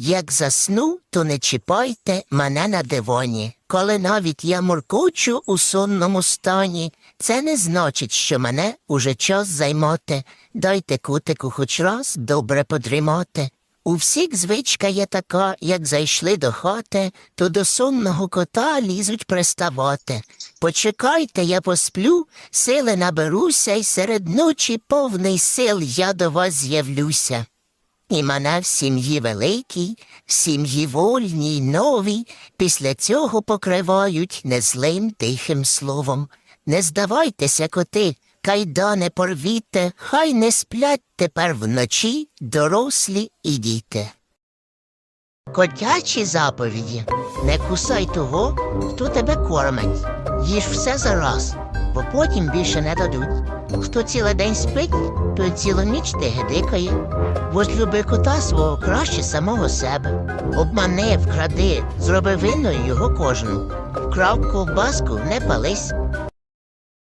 Як засну, то не чіпайте мене на дивоні. Коли навіть я муркочу у сонному стані, це не значить, що мене уже час займоти. Дайте кутику хоч раз добре подрімати. У всіх звичка є така, як зайшли до хати, то до сонного кота лізуть приставати. Почекайте, я посплю, сили наберуся, і серед ночі повний сил я до вас з'явлюся. І мене в сім'ї великій, в сім'ї вольній, новій, після цього покривають незлим тихим словом. Не здавайтеся, коти, кайдане порвіте, хай не сплять тепер вночі дорослі і діти. Котячі заповіді не кусай того, хто тебе кормить. Їж все зараз, бо потім більше не дадуть. Хто цілий день спить, той цілу ніч тигедикає. Возлюби кота свого краще самого себе. Обмани, вкради, зроби винною його кожну. Вкрав ковбаску, не пались,